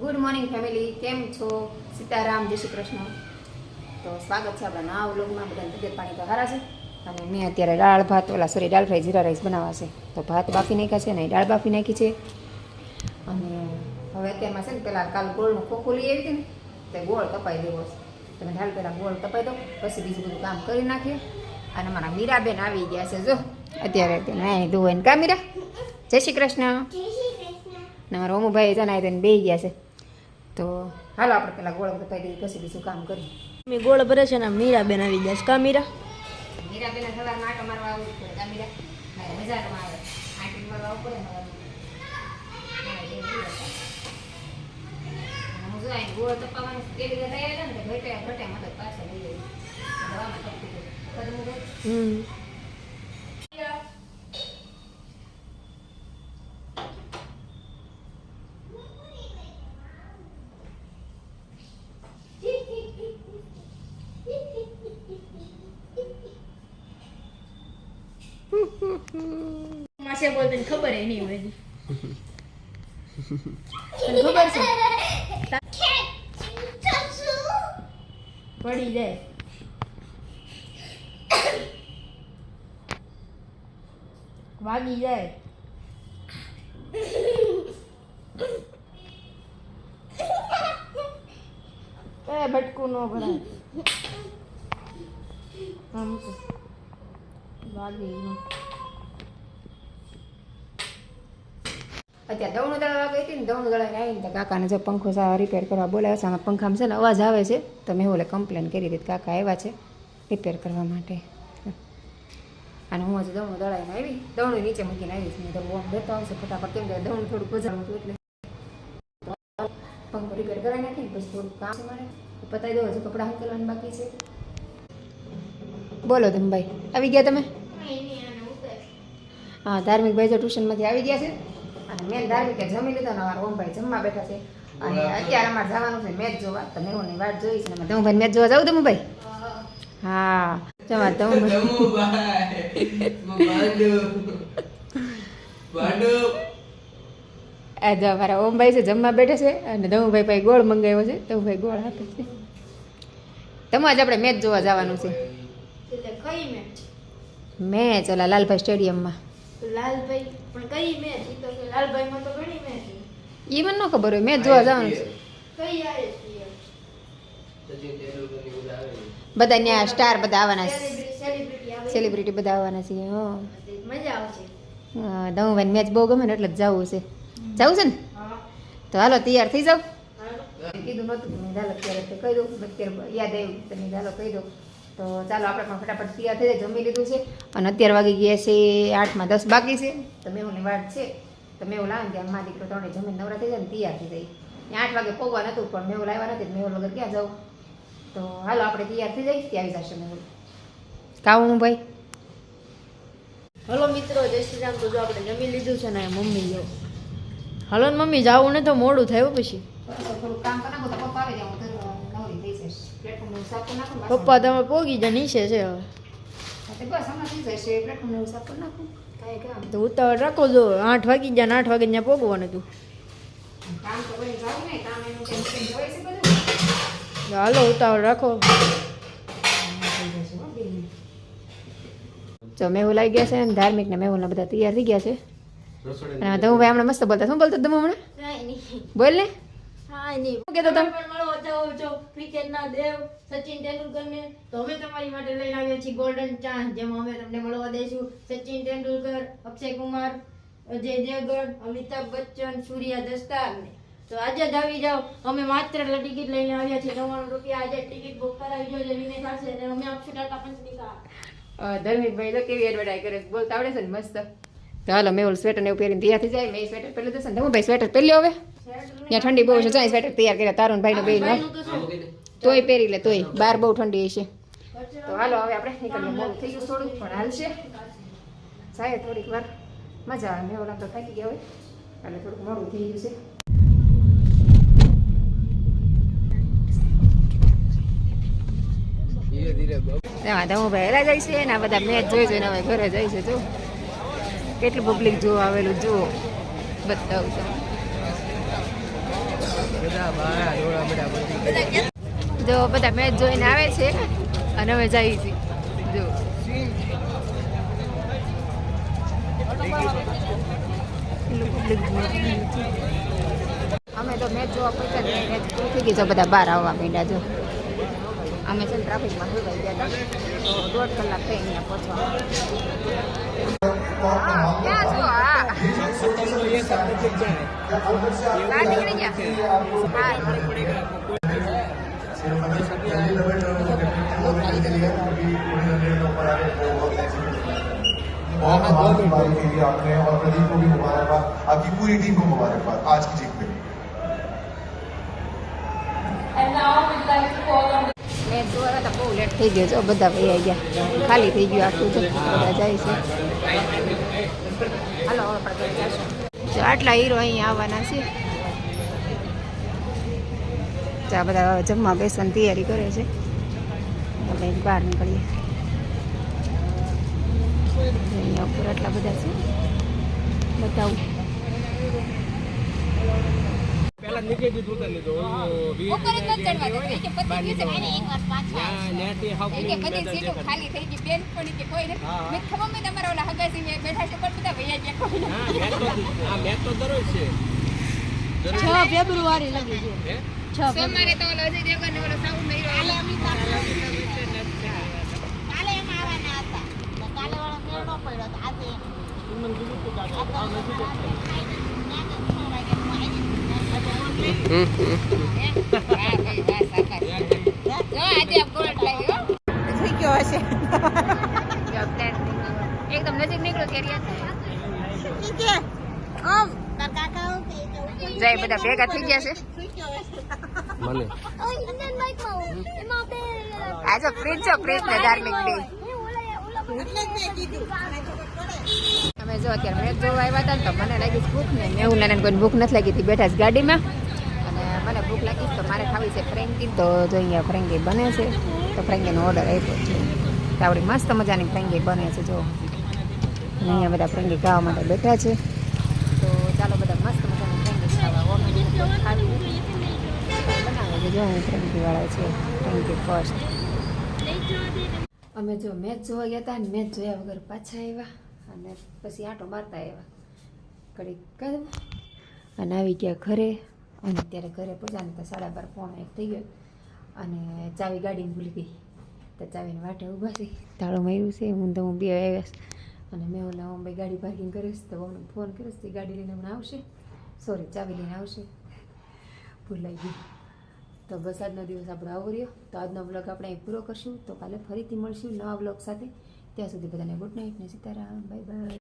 Good morning family કેમ છો? સીતારામ જય શ્રી કૃષ્ણ. તો સ્વાગત છે આપણા નવા વ્લોગમાં. બધાની તબિયત પાણી તો હારા છે? અને મેં અત્યારે દાળ ભાત ઓલા sorry dal fry jeera rice બનાવવા છે. તો ભાત બાફી નાખ્યા છે અને દાળ બાફી નાખી છે. અને હવે અત્યારમાં છે ને પેલા કાલ ગોળનું ખોખું લઈ આવી હતી ને તે ગોળ તપાઈ દેવો છે. તમે ઢાલ પહેલાં ગોળ તપાઈ દો પછી બીજું બધું કામ કરી નાખીએ. અને મારા મીરાબેન આવી ગયા છે જો. અત્યારે નાય ધોવાઈને ધોઈને કા મીરા. જય શ્રી કૃષ્ણ. ને મારા ઓમુભાઈ જણાય તેને બે ગયા છે. તો હાલો આપણે પેલા ગોળ તપાઈ દઈએ પછી બીજું કામ કરીએ. મેં ગોળ ભરે છે ને મીરા બેન આવી છે. કા મીરા? મીરાબેન સવારમાં આટો મારવા આવું છે કા મીરા? બજારમાં આવે. આટી મારવા આવવું પડે ને હા, એ બી હું જો ગોળ તપાવવાનું તે રીતે ને તો ઘટે ઘટે મદદ પાછળ લઈ? હમ. માસે બોલ તને ખબર હે નહીં હોય પડી જાય. વાગી જાય. એ ભટકું નો ભરાય. વાગી અત્યારે દવણું દળવા ગઈ હતી ને દવણું દળાઈને આવીને તો કાકાને જો પંખો સા રિપેર કરવા બોલાવ્યા છે. આમાં પંખામાં છે ને અવાજ આવે છે. તો મેં ઓલે કમ્પ્લેન કરી દીધી? કાકા આવ્યા છે રિપેર કરવા માટે. અને હું હજી દવણું દળાઈને આવી. દવણું નીચે મૂકીને આવી છું. તો ઓમ દેતો આવશે ફટાફટ. કેમ કે દવણું થોડું હતું એટલે. પંખો રિપેર કરાવી નાખીને પછી થોડું કામ છે મારે. પતાવી દો હજુ કપડાં હંકેલવાનું બાકી છે. બોલો તમે ભાઈ આવી ગયા તમે? હા ધાર્મિક ભાઈ જો ટ્યુશનમાંથી આવી ગયા છે. અને મેન કે જમી લીધો ને અમારા ઓમભાઈ જમવા બેઠા છે. અને અત્યારે અમારે જવાનું છે મેચ જોવા. તો મેહુલની વાત જોઈ છે ને તમે ભાઈ મેચ જોવા જાવ તમે ભાઈ હા. જવા તો આ જો અમારા ઓમભાઈ છે જમવા બેઠે છે અને દમુભાઈ ભાઈ ગોળ મંગાવ્યો છે. દમુભાઈ ગોળ આપે છે. તમે જ આપણે મેચ જોવા જવાનું છે. એટલે કઈ મેચ? મેચ ઓલા લાલભાઈ સ્ટેડિયમમાં. લાલભાઈ પણ કઈ મેચ ઈ તો કે લાલભાઈમાં તો ઘણી મેચ એ મને ન ખબર હોય મેચ જોવા જવાનું છે. કઈ આવે બધા ત્યાં સ્ટાર બધા આવવાના છે. સેલિબ્રિટી બધા આવવાના છે હા. મજા આવશે. હા, દમુભાઈ મેચ બહુ ગમે ને એટલે જવું છે. જવું છે ને? તો હાલો તૈયાર થઈ જાવ કીધું નહોતું મેં ચાલો અત્યારે તો કહી દઉં. અત્યારે યાદ આવ્યું તમે ચાલો કહી દઉં. તો ચાલો આપણે પણ ફટાફટ તૈયાર થઈ જાય. જમી લીધું છે અને અત્યાર વાગી ગયા છે આઠમાં દસ બાકી છે. તો મેહુની વાત છે. તો મેહુલ આવે ત્યાં મા દીકરો ત્રણે જમીન નવરા થઈ જાય ને તૈયાર થઈ જાય. ત્યાં આઠ વાગે પોગવા નહોતું પણ મેહુલ આવ્યા નથી મેહુલ વગર ક્યાં જાઉં? તો હાલો આપણે તૈયાર થઈ જાય ત્યાં આવી જશે મેહુલ. કાવું ભાઈ? હલો મિત્રો જય શ્રી રામ. તો જો આપણે જમી લીધું છે ને મમ્મી જો. હલો ને મમ્મી જાવું ને તો મોડું થયું પછી. થોડું કામ કરાવું તો પપ્પા આવી જાય પપ્પા તમે પોગી જા નીચે છે હવે તો ઉતાવળ રાખો જો આઠ વાગી જાય ને આઠ વાગે ત્યાં પોગવાનું હતું કામ તો કોઈ જવું નહીં કામ એનું ટેન્શન હોય છે બધું તો હાલો ઉતાવળ રાખો જો મેહુલ આવી ગયા છે અને ધાર્મિક ને મેહુલ ને બધા તૈયાર થઈ ગયા છે. અને ધમુ ભાઈ હમણાં મસ્ત બોલતા શું બોલતો ધમુ હમણાં? બોલ ને. શું કહેતો તમે ક્રિકેટના દેવ સચિન તેંડુલકરને. તો અમે તમારી માટે લઈ આવ્યા છીએ ગોલ્ડન ચાન્સ જેમાં અમે તમને મળવા દઈશું. સચિન તેંડુલકર, અક્ષય કુમાર, અજય દેવગણ, અમિતાભ બચ્ચન, સૂર્યા દસ્તારને. તો આજે જ આવી જાઓ. અમે માત્ર ટિકિટ લઈને આવ્યા છીએ. નવ્વાણું રૂપિયા આજે ટિકિટ બુક કરાવી જો જે થશે અને અમે આપશું ટાટા પંચની કાર. ધર્મિકભાઈ તો કેવી એડવર્ટાઈઝ કરે બોલતા આવડે છે ને મસ્ત? તો હાલો ઓલું સ્વેટર ને એવું પહેરીને તૈયાર થઈ જાય. મેં સ્વેટર પહેરી જશે ને ધમુ ભાઈ સ્વેટર પહેર્યો હવે. ત્યાં ઠંડી બહુ છે જાય સ્વેટર તૈયાર કર્યા તારું ભાઈ બે ભાઈનું તોય પહેરી લે તોય. બહાર બહુ ઠંડી હશે. તો હાલો હવે આપણે નીકળીએ. બહુ થઈ ગયું થોડુંક પણ હાલશે જાય થોડીક વાર મજા આવે. મેં ઓલા તો થાકી ગયા હોય. એટલે થોડુંક મોડું થઈ ગયું છે. ધીરે ધીરે બહુ. એમાં ધમુભાઈ હેલા જાય છે ને આ બધા મેચ જોઈ જોઈને હવે ઘરે જાય છે જો કેટલું પબ્લિક જોવા આવેલું, જુઓ. બતાવું. જો બધા મેચ જોઈને આવે છે અને અમે જઈએ છીએ. જો. અમે તો મેચ જોવા જ પૂરી થઈ ગઈ છો બધા બહાર આવવા માંડ્યા, જો. અમે છે ટ્રાફિકમાં સુકાઈ ગયા હતા. તો દોઢ કલાક થઈ અહીંયા પહોંચવા. બહાર નીકળી ગયા હા बहुत कमाल की बारी खेली आपने और प्रदीप को भी मुबारकबाद आपकी पूरी टीम को मुबारकबाद आज की जीत पे મેચ જોવા હતા બહુ લેટ થઈ ગયો જો બધા વહી ગયા ખાલી થઈ ગયું આખું જો બધા જાય છે હાલો હવે આપણે ઘરે જો આટલા હીરો અહીંયા આવવાના છે. આ બધા જમવા બેસવાની તૈયારી કરે છે. આપણે બહાર નીકળીએ. અહીંયા ઉપર આટલા બધા છે. બતાવું. તો બેઠા છે. પણ બધા વૈયા ગયા. કોઈ તો આ મેચ તો દરરોજ છે. છ ફેબ્રુઆરી લગી છે. છ સોમવારે તો ઓલો અજય દેવગન ને ઓલો સાઉન્ડ મેં કાલે એમાં આવવાના હતા. કાલે વાળો મેળ ન પડ્યો તો આજે મને કીધું તું કાકા, આ આ નથી તો જતું. ખાઈને ત્યાં જ છ વાગે હું આવી. જો આજે આપ ગોળ લાગ્યો થઈ ગયો હશે. એકદમ નજીક નીકળ્યો ત્યારે જાય બધા ભેગા થઈ ગયા છે. મને આ જો પ્રિન્સ છો પ્રિન્સ ને ધાર્મિક બે. એટલે જ મેં કીધું મને ખબર પડે અમે જો અત્યારે મેં જોવા આવ્યા હતા ને તો મને લાગી ભૂખ ને મેં હું નાના કોઈ ભૂખ નથી લાગી હતી બેઠા ગાડીમાં. અને મને ભૂખ લાગી તો મારે ખાવી છે ફ્રેન્કી. તો જો અહીંયા ફ્રેન્કી બને છે તો ફ્રેન્કીનો ઓર્ડર આપ્યો છે. તો આપણી મસ્ત મજાની ફ્રેન્કી બને છે જો. અહીંયા બધા ફ્રેન્કી ખાવા માટે બેઠા છે તો ચાલો બધા મસ્ત મજાની ફ્રેન્કી ખાવા ઓમે ખાવી બનાવે છે અમે જો મેચ જોવા ગયા હતા મેચ જોયા વગર પાછા આવ્યા અને પછી આંટો મારતા આવ્યા. કડીક કાઢું અને આવી ગયા ઘરે. અને ત્યારે ઘરે પહોંચ્યા તો સાડા બાર પોણો એક થઈ ગયો. અને ચાવી ગાડીને ભૂલી ગઈ. તો ચાવીને વાટે ઊભા છે. તાળું માર્યું છે. હું તો હું બે આવ્યા. અને મેં ઓલા હું ભાઈ ગાડી પાર્કિંગ કરીશ તો ફોન કરીશ તે ગાડી લઈને હમણાં આવશે. સોરી ચાવી લઈને આવશે. ભૂલાઈ ગયું તો બસ દિવસ આપણો આવો રહ્યો. તો આજનો બ્લોગ આપણે પૂરો કરશું. તો કાલે ફરીથી મળશું નવા બ્લોગ સાથે. ત્યાં સુધી બધાને ગુડ નાઇટ ને સીતારામ. Bye bye